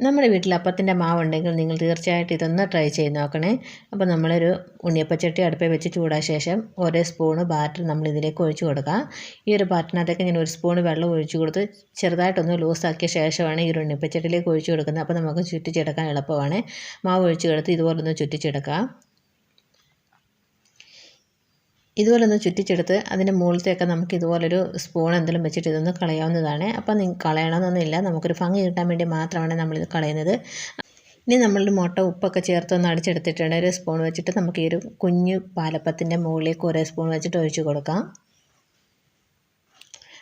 നമ്മുടെ വീട്ടിൽ അപ്പത്തിന്റെ മാവുണ്ടെങ്കിൽ നിങ്ങൾ തീർച്ചയായിട്ടും ഇതൊന്ന് ട്രൈ ചെയ്ത് നോക്കണേ. അപ്പോൾ നമ്മളൊരു ഉണ്ണിയപ്പച്ചട്ടി അടുപ്പിൽ വെച്ച് ചൂടാ ശേഷം ഒരേ സ്പൂണ് ബാറ്റർ നമ്മൾ ഇതിലേക്ക് ഒഴിച്ചു കൊടുക്കുക. ഈ ഒരു ബാറ്ററിനകത്തേക്ക് ഇങ്ങനെ ഒരു സ്പൂൺ വെള്ളം ഒഴിച്ചു കൊടുത്ത് ചെറുതായിട്ടൊന്ന് ലൂസാക്കിയ ശേഷമാണ് ഈ ഒരു ഉണ്ണിയപ്പച്ചട്ടിയിലേക്ക് ഒഴിച്ചു കൊടുക്കുന്നത്. അപ്പോൾ നമുക്ക് ചുറ്റിച്ചെടുക്കാൻ എളുപ്പമാണ്. മാവ് ഒഴിച്ചു കൊടുത്ത് ഇതുപോലൊന്ന് ചുറ്റിച്ചെടുക്കുക ഇതുപോലെ ഒന്ന് ചുറ്റിച്ചെടുത്ത് അതിന്റെ മുകളിലത്തെയൊക്കെ നമുക്ക് ഇതുപോലൊരു സ്പൂൺ എന്തെങ്കിലും വെച്ചിട്ട് ഇതൊന്ന് കളയാവുന്നതാണ്. അപ്പം നിങ്ങൾ കളയണമെന്നൊന്നുമില്ല നമുക്കൊരു ഭംഗി കിട്ടാൻ വേണ്ടി മാത്രമാണ് നമ്മളിത് കളയുന്നത്. ഇനി നമ്മളുടെ മുട്ട ഉപ്പൊക്കെ ചേർത്ത് ഒന്ന് അടിച്ചെടുത്തിട്ടുണ്ട്. ഒരു സ്പൂൺ വെച്ചിട്ട് നമുക്ക് ഈ ഒരു കുഞ്ഞു പാലപ്പത്തിന്റെ മുകളിലേക്ക് ഒരേ സ്പൂൺ വെച്ചിട്ട് ഒഴിച്ചു കൊടുക്കാം.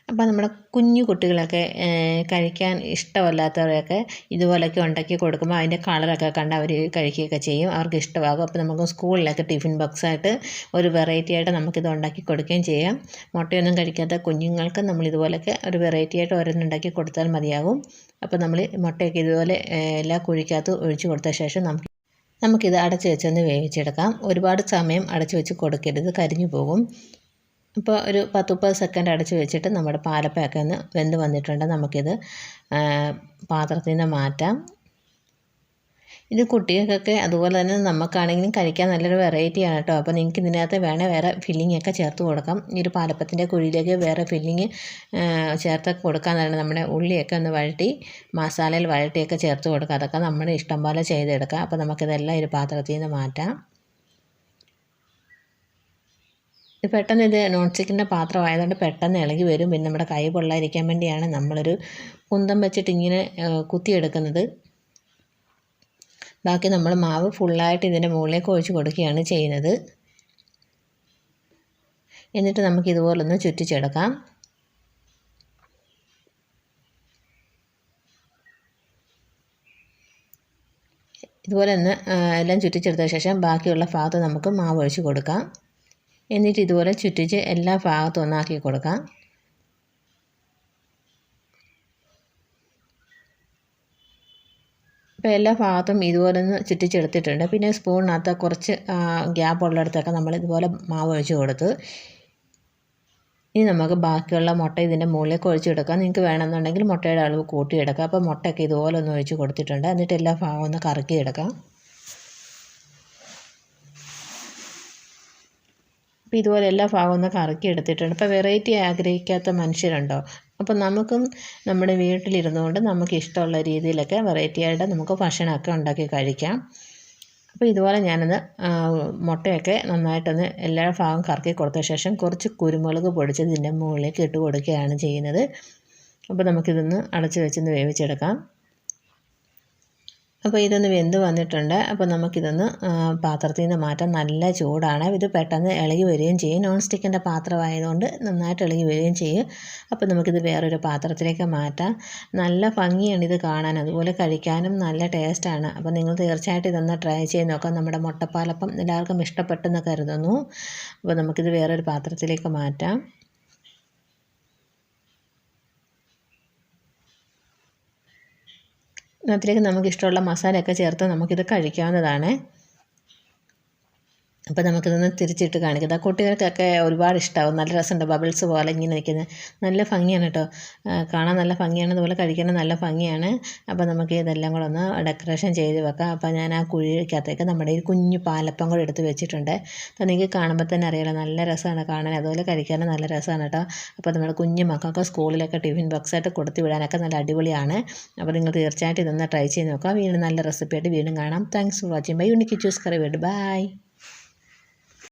അപ്പോൾ നമ്മുടെ കുഞ്ഞു കുട്ടികളൊക്കെ കഴിക്കാൻ ഇഷ്ടമല്ലാത്തവരൊക്കെ ഇതുപോലെയൊക്കെ ഉണ്ടാക്കി കൊടുക്കുമ്പോൾ അതിന്റെ കളറൊക്കെ കണ്ട് അവർ കഴിക്കുകയൊക്കെ ചെയ്യും. അവർക്ക് ഇഷ്ടമാകും. അപ്പോൾ നമുക്ക് സ്കൂളിലൊക്കെ ടിഫിൻ ബോക്സായിട്ട് ഒരു വെറൈറ്റി ആയിട്ട് നമുക്കിത് ഉണ്ടാക്കി കൊടുക്കുകയും ചെയ്യാം. മുട്ടയൊന്നും കഴിക്കാത്ത കുഞ്ഞുങ്ങൾക്ക് നമ്മൾ ഇതുപോലെയൊക്കെ ഒരു വെറൈറ്റി ആയിട്ട് ഓരോന്നുണ്ടാക്കി കൊടുത്താൽ മതിയാകും. അപ്പോൾ നമ്മൾ മുട്ടയൊക്കെ ഇതുപോലെ എല്ലാ കുഴിക്കകത്ത് ഒഴിച്ചു കൊടുത്ത ശേഷം നമുക്ക് നമുക്കിത് അടച്ചു വെച്ചൊന്ന് വേവിച്ചെടുക്കാം. ഒരുപാട് സമയം അടച്ചു വെച്ച് കൊടുക്കരുത്. കരിഞ്ഞു പോകും. ഇപ്പോൾ ഒരു പത്ത് മുപ്പത് സെക്കൻഡ് അടച്ച് വെച്ചിട്ട് നമ്മുടെ പാലപ്പയൊക്കെ ഒന്ന് വെന്ത് വന്നിട്ടുണ്ട്. നമുക്കിത് പാത്രത്തിൽ നിന്ന് മാറ്റാം. ഇത് കുട്ടികൾക്കൊക്കെ അതുപോലെ തന്നെ നമുക്കാണെങ്കിലും കഴിക്കാൻ നല്ലൊരു വെറൈറ്റിയാണ് കേട്ടോ. അപ്പോൾ നിങ്ങൾക്ക് ഇതിനകത്ത് വേണേൽ വേറെ ഫില്ലിംഗ് ഒക്കെ ചേർത്ത് കൊടുക്കാം. ഈ ഒരു പാലപ്പത്തിന്റെ കുഴിയിലേക്ക് വേറെ ഫില്ലിങ് ചേർത്തൊക്കെ കൊടുക്കാമെന്നാണ് നമ്മുടെ ഉള്ളിയൊക്കെ ഒന്ന് വഴട്ടി മസാലയിൽ വഴട്ടിയൊക്കെ ചേർത്ത് കൊടുക്കുക അതൊക്കെ നമ്മുടെ ഇഷ്ടം പോലെ ചെയ്തെടുക്കാം. അപ്പോൾ നമുക്കിതെല്ലാം ഒരു പാത്രത്തിൽ നിന്ന് മാറ്റാം ഇത് പെട്ടെന്ന് ഇത് നോൺ സ്റ്റിക്കിന്റെ പാത്രം ആയതുകൊണ്ട് പെട്ടെന്ന് ഇളകി വരും. പിന്നെ നമ്മുടെ കൈ പൊള്ളാതിരിക്കാൻ വേണ്ടിയാണ് നമ്മളൊരു കുന്തം വെച്ചിട്ട് ഇങ്ങനെ കുത്തിയെടുക്കുന്നത്. ബാക്കി നമ്മൾ മാവ് ഫുള്ളായിട്ട് ഇതിന്റെ മുകളിലേക്ക് ഒഴിച്ച് കൊടുക്കുകയാണ് ചെയ്യുന്നത്. എന്നിട്ട് നമുക്ക് ഇതുപോലൊന്ന് ചുറ്റിച്ചെടുക്കാം. ഇതുപോലെ തന്നെ എല്ലാം ചുറ്റിച്ചെടുത്ത ശേഷം ബാക്കിയുള്ള ഭാഗത്ത് നമുക്ക് മാവ് ഒഴിച്ച് കൊടുക്കാം. എന്നിട്ട് ഇതുപോലെ ചുറ്റിച്ച് എല്ലാ ഭാഗത്തും ഒന്നാക്കി കൊടുക്കാം. ഇപ്പോൾ എല്ലാ ഭാഗത്തും ഇതുപോലെ ഒന്ന് ചുറ്റിച്ചെടുത്തിട്ടുണ്ട്. പിന്നെ സ്പൂണിനകത്ത് കുറച്ച് ഗ്യാപ്പ് ഉള്ളിടത്തൊക്കെ നമ്മൾ ഇതുപോലെ മാവ് ഒഴിച്ച് കൊടുത്ത് ഇനി നമുക്ക് ബാക്കിയുള്ള മുട്ട ഇതിന്റെ മുകളിലേക്ക് ഒഴിച്ചെടുക്കാം നിങ്ങൾക്ക് വേണമെന്നുണ്ടെങ്കിൽ മുട്ടയുടെ അളവ് കൂട്ടിയെടുക്കാം. അപ്പോൾ മുട്ടയൊക്കെ ഇതുപോലെ ഒന്ന് ഒഴിച്ച് കൊടുത്തിട്ടുണ്ട്. എന്നിട്ട് എല്ലാ ഭാഗവും ഒന്ന് കറക്കിയെടുക്കാം. അപ്പോൾ ഇതുപോലെ എല്ലാ ഭാഗവും ഒന്ന് കറക്കി എടുത്തിട്ടുണ്ട്. ഇപ്പോൾ വെറൈറ്റി ആഗ്രഹിക്കാത്ത മനുഷ്യരുണ്ടോ? അപ്പോൾ നമുക്കും നമ്മുടെ വീട്ടിലിരുന്നുകൊണ്ട് നമുക്ക് ഇഷ്ടമുള്ള രീതിയിലൊക്കെ വെറൈറ്റി ആയിട്ട് നമുക്ക് ഭക്ഷണമൊക്കെ ഉണ്ടാക്കി കഴിക്കാം. അപ്പോൾ ഇതുപോലെ ഞാനൊന്ന് മുട്ടയൊക്കെ നന്നായിട്ടൊന്ന് എല്ലാ ഭാഗവും കറക്കി കൊടുത്ത ശേഷം കുറച്ച് കുരുമുളക് പൊടിച്ചത് ഇതിന്റെ മുകളിലേക്ക് ഇട്ട് കൊടുക്കുകയാണ് ചെയ്യുന്നത്. അപ്പോൾ നമുക്കിതൊന്ന് അടച്ച് വെച്ചൊന്ന് വേവിച്ചെടുക്കാം. അപ്പോൾ ഇതൊന്ന് വെന്ത് വന്നിട്ടുണ്ട്. അപ്പോൾ നമുക്കിതൊന്ന് പാത്രത്തിൽ നിന്ന് മാറ്റാം. നല്ല ചൂടാണ്. ഇത് പെട്ടെന്ന് ഇളകി വരികയും ചെയ്യും. നോൺ സ്റ്റിക്കിന്റെ പാത്രമായതുകൊണ്ട് നന്നായിട്ട് ഇളകി വരികയും ചെയ്യും. അപ്പോൾ നമുക്കിത് വേറൊരു പാത്രത്തിലേക്ക് മാറ്റാം. നല്ല ഭംഗിയാണ് ഇത് കാണാൻ. അതുപോലെ കഴിക്കാനും നല്ല ടേസ്റ്റാണ്. അപ്പോൾ നിങ്ങൾ തീർച്ചയായിട്ടും ഇതൊന്ന് ട്രൈ ചെയ്ത് നോക്കാം. നമ്മുടെ മുട്ടപ്പാലപ്പം എല്ലാവർക്കും ഇഷ്ടപ്പെട്ടെന്ന് കരുതുന്നു. അപ്പോൾ നമുക്കിത് വേറൊരു പാത്രത്തിലേക്ക് മാറ്റാം. അതിലേക്ക് നമുക്കിഷ്ടമുള്ള മസാലയൊക്കെ ചേർത്ത് നമുക്കിത് കഴിക്കാവുന്നതാണ്. അപ്പോൾ നമുക്കിതൊന്ന് തിരിച്ചിട്ട് കാണിക്കാം. കുട്ടികൾക്കൊക്കെ ഒരുപാട് ഇഷ്ടമാവും നല്ല രസമുണ്ട്. ബബിൾസ് പോലെ ഇങ്ങനെ നിൽക്കുന്നത് നല്ല ഭംഗിയാണ് കേട്ടോ. കാണാൻ നല്ല ഭംഗിയാണ്. അതുപോലെ കഴിക്കണം നല്ല ഭംഗിയാണ്. അപ്പോൾ നമുക്ക് ഇതെല്ലാം കൂടെ ഒന്ന് ഡെക്കറേഷൻ ചെയ്ത് വെക്കാം. അപ്പോൾ ഞാൻ ആ കുഴിക്കകത്തേക്ക് നമ്മുടെ ഈ കുഞ്ഞു പാലപ്പം കൂടെ എടുത്ത് വെച്ചിട്ടുണ്ട്. അപ്പോൾ നിങ്ങൾക്ക് കാണുമ്പോൾ തന്നെ അറിയാലോ നല്ല രസമാണ് കാണാൻ. അതുപോലെ കഴിക്കാനും നല്ല രസമാണ് കേട്ടോ. അപ്പോൾ നമ്മുടെ കുഞ്ഞു മക്കൾക്ക് സ്കൂളിലൊക്കെ ടിഫിൻ ബോക്സായിട്ട് കൊടുത്തു വിടാനൊക്കെ നല്ല അടിപൊളിയാണ്. അപ്പോൾ നിങ്ങൾ തീർച്ചയായിട്ടും ഇതൊന്ന് ട്രൈ ചെയ്ത് നോക്കാം. വീണ്ടും നല്ല റെസിപ്പിയായിട്ട് വീണ്ടും കാണാം. Thanks for watching bye unique choose curry വീട് ബൈ